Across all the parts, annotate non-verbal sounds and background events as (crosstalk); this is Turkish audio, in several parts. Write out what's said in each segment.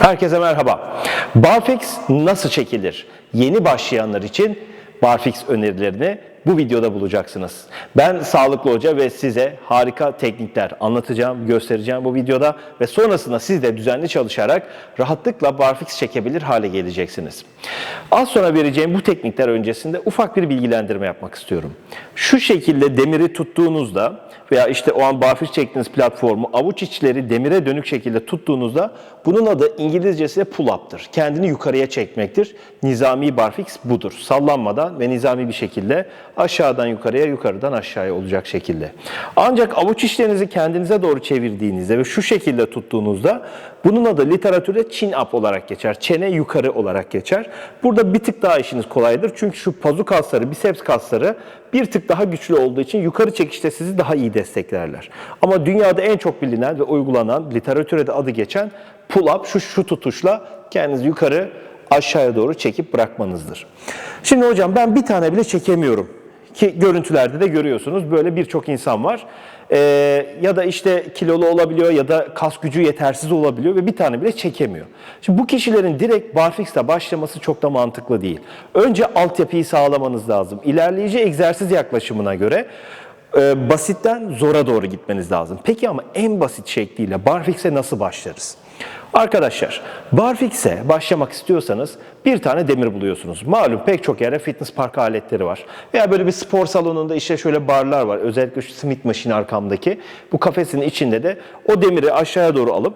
Herkese merhaba. Barfix nasıl çekilir? Yeni başlayanlar için Barfix önerilerini bu videoda bulacaksınız. Ben Sağlıklı Hoca ve size harika teknikler anlatacağım, göstereceğim bu videoda ve sonrasında siz de düzenli çalışarak rahatlıkla barfix çekebilir hale geleceksiniz. Az sonra vereceğim bu teknikler öncesinde ufak bir bilgilendirme yapmak istiyorum. Şu şekilde demiri tuttuğunuzda veya işte o an barfiks çektiğiniz platformu avuç içleri demire dönük şekilde tuttuğunuzda bunun adı İngilizcesi pull-up'tır. Kendini yukarıya çekmektir. Nizami barfiks budur. Sallanmadan ve nizami bir şekilde aşağıdan yukarıya, yukarıdan aşağıya olacak şekilde. Ancak avuç içlerinizi kendinize doğru çevirdiğinizde ve şu şekilde tuttuğunuzda bunun adı literatürde chin up olarak geçer. Çene yukarı olarak geçer. Burada bir tık daha işiniz kolaydır. Çünkü şu pazu kasları, biceps kasları bir tık daha güçlü olduğu için yukarı çekişte sizi daha iyi desteklerler. Ama dünyada en çok bilinen ve uygulanan, literatüre de adı geçen pull up şu şu tutuşla kendinizi yukarı aşağıya doğru çekip bırakmanızdır. Şimdi hocam ben bir tane bile çekemiyorum. Ki görüntülerde de görüyorsunuz böyle birçok insan var. Ee, ya da işte kilolu olabiliyor ya da kas gücü yetersiz olabiliyor ve bir tane bile çekemiyor. Şimdi bu kişilerin direkt barfix'le başlaması çok da mantıklı değil. Önce altyapıyı sağlamanız lazım. İlerleyici egzersiz yaklaşımına göre e, basitten zora doğru gitmeniz lazım. Peki ama en basit şekliyle barfix'e nasıl başlarız? Arkadaşlar, barfix'e başlamak istiyorsanız bir tane demir buluyorsunuz. Malum pek çok yerde fitness park aletleri var. Veya böyle bir spor salonunda işte şöyle barlar var. Özellikle şu Smith Machine arkamdaki. Bu kafesin içinde de o demiri aşağıya doğru alıp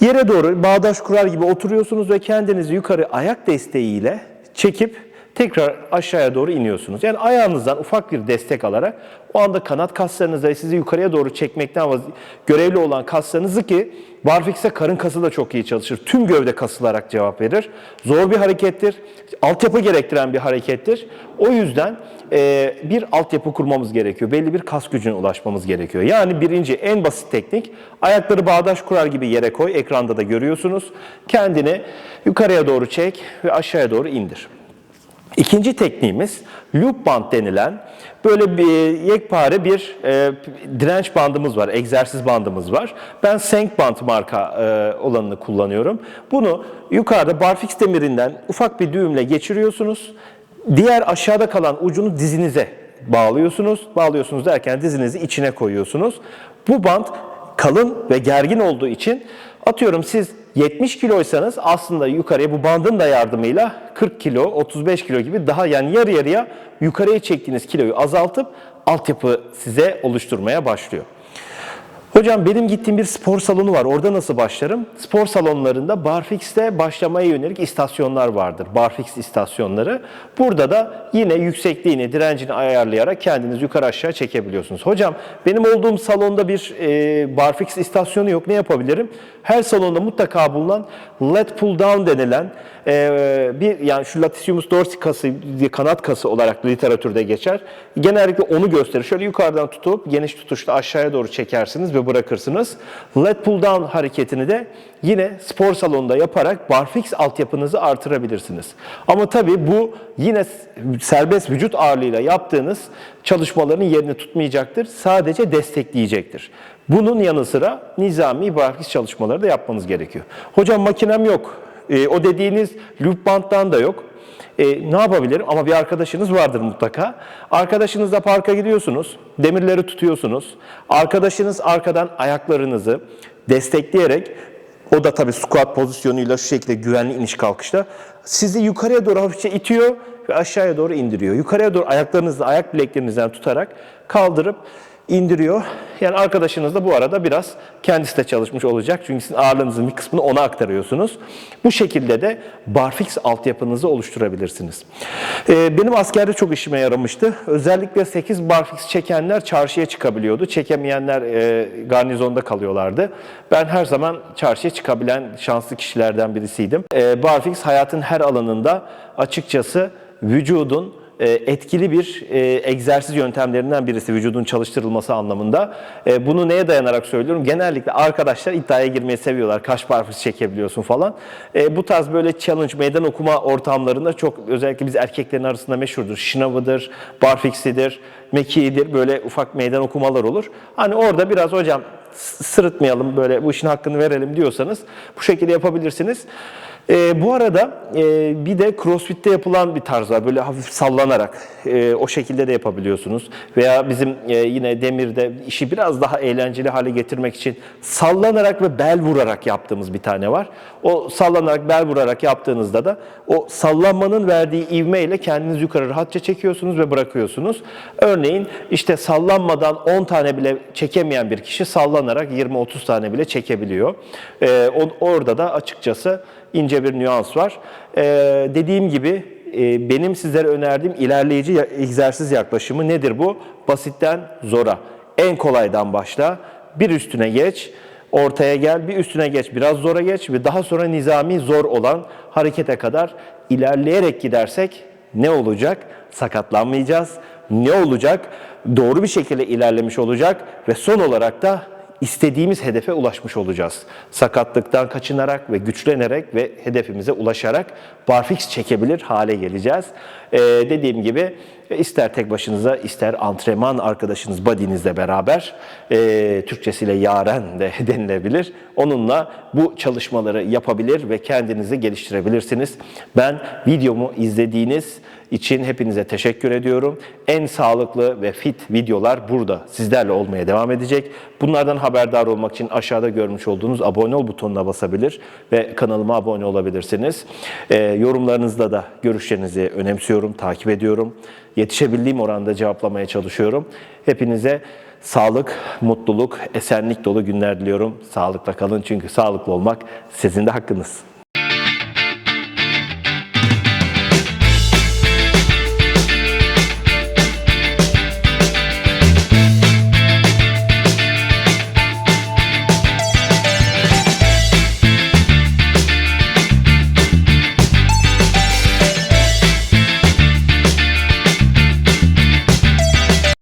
yere doğru bağdaş kurar gibi oturuyorsunuz ve kendinizi yukarı ayak desteğiyle çekip tekrar aşağıya doğru iniyorsunuz. Yani ayağınızdan ufak bir destek alarak o anda kanat kaslarınızla sizi yukarıya doğru çekmekten görevli olan kaslarınızı ki barfix'e karın kası da çok iyi çalışır. Tüm gövde kasılarak cevap verir. Zor bir harekettir. Altyapı gerektiren bir harekettir. O yüzden e, bir altyapı kurmamız gerekiyor. Belli bir kas gücüne ulaşmamız gerekiyor. Yani birinci en basit teknik ayakları bağdaş kurar gibi yere koy. Ekranda da görüyorsunuz. Kendini yukarıya doğru çek ve aşağıya doğru indir. İkinci tekniğimiz loop band denilen böyle bir yekpare bir e, direnç bandımız var, egzersiz bandımız var. Ben Senk Band marka e, olanını kullanıyorum. Bunu yukarıda barfix demirinden ufak bir düğümle geçiriyorsunuz. Diğer aşağıda kalan ucunu dizinize bağlıyorsunuz. Bağlıyorsunuz derken dizinizi içine koyuyorsunuz. Bu band kalın ve gergin olduğu için atıyorum siz 70 kiloysanız aslında yukarıya bu bandın da yardımıyla 40 kilo, 35 kilo gibi daha yani yarı yarıya yukarıya çektiğiniz kiloyu azaltıp altyapı size oluşturmaya başlıyor. Hocam benim gittiğim bir spor salonu var. Orada nasıl başlarım? Spor salonlarında barfix'te başlamaya yönelik istasyonlar vardır. Barfix istasyonları. Burada da yine yüksekliğini, direncini ayarlayarak kendiniz yukarı aşağı çekebiliyorsunuz. Hocam benim olduğum salonda bir e, barfix istasyonu yok. Ne yapabilirim? Her salonda mutlaka bulunan let pull down denilen e, bir yani şu latissimus dorsi kası, kanat kası olarak literatürde geçer. Genellikle onu gösterir. Şöyle yukarıdan tutup geniş tutuşla aşağıya doğru çekersiniz ve bırakırsınız. Let pull down hareketini de yine spor salonunda yaparak barfix altyapınızı artırabilirsiniz. Ama tabii bu yine serbest vücut ağırlığıyla yaptığınız çalışmaların yerini tutmayacaktır. Sadece destekleyecektir. Bunun yanı sıra nizami barfix çalışmaları da yapmanız gerekiyor. Hocam makinem yok. E, o dediğiniz loop band'dan da yok. E, ne yapabilirim? Ama bir arkadaşınız vardır mutlaka. Arkadaşınızla parka gidiyorsunuz, demirleri tutuyorsunuz. Arkadaşınız arkadan ayaklarınızı destekleyerek, o da tabii squat pozisyonuyla şu şekilde güvenli iniş kalkışta sizi yukarıya doğru hafifçe itiyor ve aşağıya doğru indiriyor. Yukarıya doğru ayaklarınızla ayak bileklerinizden tutarak kaldırıp indiriyor. Yani arkadaşınız da bu arada biraz kendisi de çalışmış olacak. Çünkü sizin ağırlığınızın bir kısmını ona aktarıyorsunuz. Bu şekilde de barfix altyapınızı oluşturabilirsiniz. Ee, benim askerde çok işime yaramıştı. Özellikle 8 barfix çekenler çarşıya çıkabiliyordu. Çekemeyenler e, garnizonda kalıyorlardı. Ben her zaman çarşıya çıkabilen şanslı kişilerden birisiydim. E, barfix hayatın her alanında açıkçası vücudun etkili bir e, egzersiz yöntemlerinden birisi vücudun çalıştırılması anlamında. E, bunu neye dayanarak söylüyorum? Genellikle arkadaşlar iddiaya girmeyi seviyorlar. Kaç barfiks çekebiliyorsun falan. E, bu tarz böyle challenge, meydan okuma ortamlarında çok özellikle biz erkeklerin arasında meşhurdur. Şınavıdır, barfiksidir. mekiğidir. Böyle ufak meydan okumalar olur. Hani orada biraz hocam sırıtmayalım böyle bu işin hakkını verelim diyorsanız bu şekilde yapabilirsiniz. Ee, bu arada e, bir de CrossFit'te yapılan bir tarz var. Böyle hafif sallanarak e, o şekilde de yapabiliyorsunuz. Veya bizim e, yine demirde işi biraz daha eğlenceli hale getirmek için sallanarak ve bel vurarak yaptığımız bir tane var. O sallanarak bel vurarak yaptığınızda da o sallanmanın verdiği ivme ile kendinizi yukarı rahatça çekiyorsunuz ve bırakıyorsunuz. Örneğin işte sallanmadan 10 tane bile çekemeyen bir kişi sallanarak 20-30 tane bile çekebiliyor. O- orada da açıkçası ince bir nüans var. Ee, dediğim gibi e, benim sizlere önerdiğim ilerleyici egzersiz yaklaşımı nedir bu? Basitten zora. En kolaydan başla, bir üstüne geç, ortaya gel, bir üstüne geç, biraz zora geç ve daha sonra nizami zor olan harekete kadar ilerleyerek gidersek ne olacak? Sakatlanmayacağız. Ne olacak? Doğru bir şekilde ilerlemiş olacak ve son olarak da istediğimiz hedefe ulaşmış olacağız. Sakatlıktan kaçınarak ve güçlenerek ve hedefimize ulaşarak barfix çekebilir hale geleceğiz. Ee, dediğim gibi ister tek başınıza ister antrenman arkadaşınız body'nizle beraber e, Türkçesiyle yaren de (laughs) denilebilir. Onunla bu çalışmaları yapabilir ve kendinizi geliştirebilirsiniz. Ben videomu izlediğiniz için hepinize teşekkür ediyorum. En sağlıklı ve fit videolar burada sizlerle olmaya devam edecek. Bunlardan haberdar olmak için aşağıda görmüş olduğunuz abone ol butonuna basabilir ve kanalıma abone olabilirsiniz. Ee, yorumlarınızda da görüşlerinizi önemsiyorum, takip ediyorum. Yetişebildiğim oranda cevaplamaya çalışıyorum. Hepinize sağlık, mutluluk, esenlik dolu günler diliyorum. Sağlıkla kalın çünkü sağlıklı olmak sizin de hakkınız.